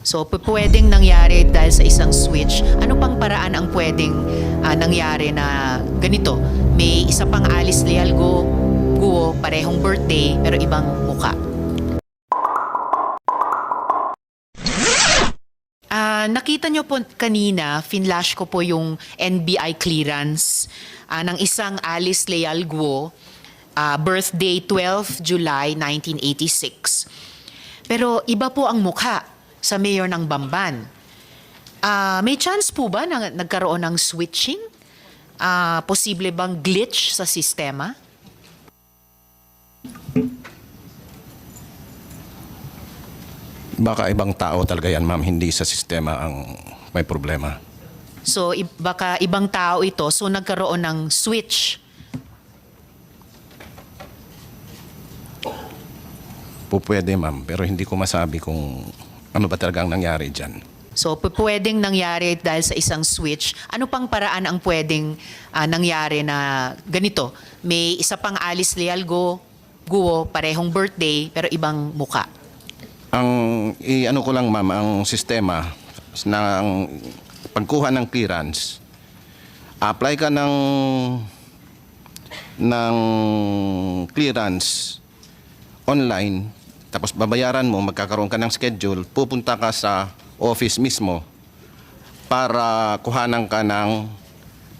So, pwedeng nangyari dahil sa isang switch. Ano pang paraan ang pwedeng ah, nangyari na ganito? May isa pang Alice Lealgo, Guo, parehong birthday, pero ibang muka. Ah, nakita nyo po kanina, finlash ko po yung NBI clearance ah, ng isang Alice Leal Guo, ah, birthday 12 July 1986. Pero iba po ang mukha sa mayor ng Bamban. Ah, may chance po ba na nagkaroon ng switching? Ah, posible bang glitch sa sistema? Baka ibang tao talaga yan, ma'am. Hindi sa sistema ang may problema. So, baka ibang tao ito, so nagkaroon ng switch. Po pwede, ma'am. Pero hindi ko masabi kung ano ba talagang nangyari dyan. So, pwedeng nangyari dahil sa isang switch. Ano pang paraan ang pwedeng ah, nangyari na ganito? May isa pang Alice Lealgo, Guo, parehong birthday, pero ibang muka. Ang i-ano ko lang, ma'am, ang sistema ng pagkuha ng clearance, apply ka ng ng clearance online, tapos babayaran mo, magkakaroon ka ng schedule, pupunta ka sa office mismo para kuhanan ka ng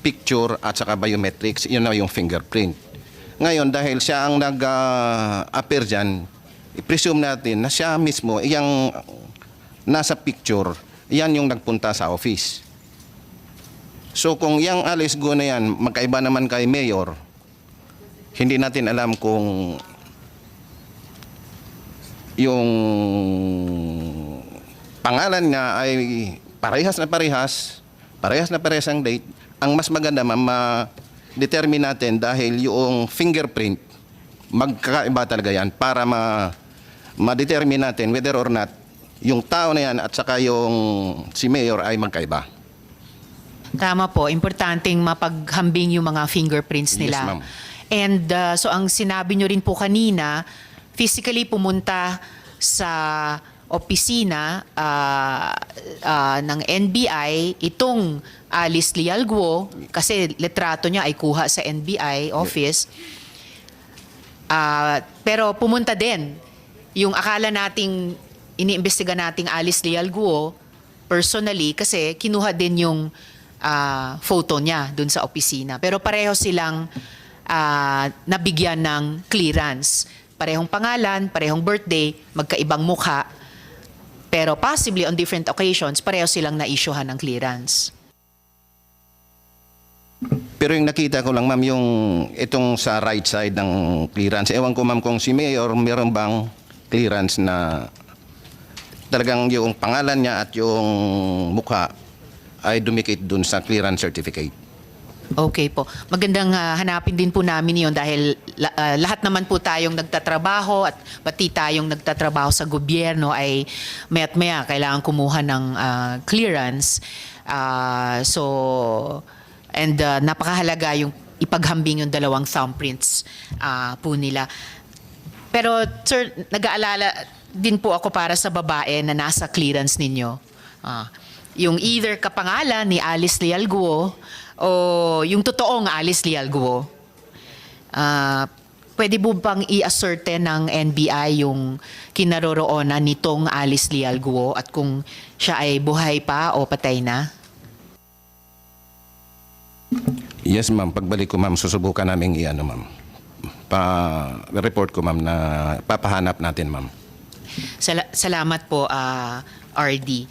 picture at saka biometrics, yun na yung fingerprint. Ngayon, dahil siya ang nag-appear dyan, i-presume natin na siya mismo, yung nasa picture, yan yung nagpunta sa office. So kung yung Alice Go na yan, magkaiba naman kay Mayor, hindi natin alam kung yung pangalan niya ay parehas na parehas, parehas na parehas ang date. Ang mas maganda, ma'am, ma-determine natin dahil yung fingerprint, magkakaiba talaga yan para ma ma-determine natin whether or not yung tao na yan at saka yung si Mayor ay magkaiba. Tama po, importanteng mapaghambing yung mga fingerprints Yes, nila. ma'am. And uh, so ang sinabi nyo rin po kanina, physically pumunta sa opisina ah, ah, ng NBI itong Alice Lialguo kasi letrato niya ay kuha sa NBI office. Ah, pero pumunta din yung akala nating iniimbestiga nating Alice Lialguo personally kasi kinuha din yung ah, photo niya dun sa opisina. Pero pareho silang ah, nabigyan ng clearance. Parehong pangalan, parehong birthday, magkaibang mukha. Pero possibly on different occasions, pareho silang na-issuehan ng clearance. Pero yung nakita ko lang, ma'am, yung itong sa right side ng clearance. Ewan ko, ma'am, kung si Mayor meron bang clearance na talagang yung pangalan niya at yung mukha ay dumikit dun sa clearance certificate. Okay po. Magandang ah, hanapin din po namin yon dahil la- ah, lahat naman po tayong nagtatrabaho at pati tayong nagtatrabaho sa gobyerno ay maya't maya kailangan kumuha ng ah, clearance. Ah, so, and ah, napakahalaga yung ipaghambing yung dalawang thumbprints ah, po nila. Pero sir, nag-aalala din po ako para sa babae na nasa clearance ninyo. Ah, yung either kapangalan ni Alice Lialguo o yung totoong Alice Lialguo. Ah, pwede po bang i-ascertain ng NBI yung kinaroroonan nitong Alice Lialguo at kung siya ay buhay pa o patay na? Yes, ma'am. Pagbalik ko, ma'am, susubukan namin i-ano, ma'am. Pa-report ko, ma'am, na papahanap natin, ma'am. Sala- salamat po, ah, RD.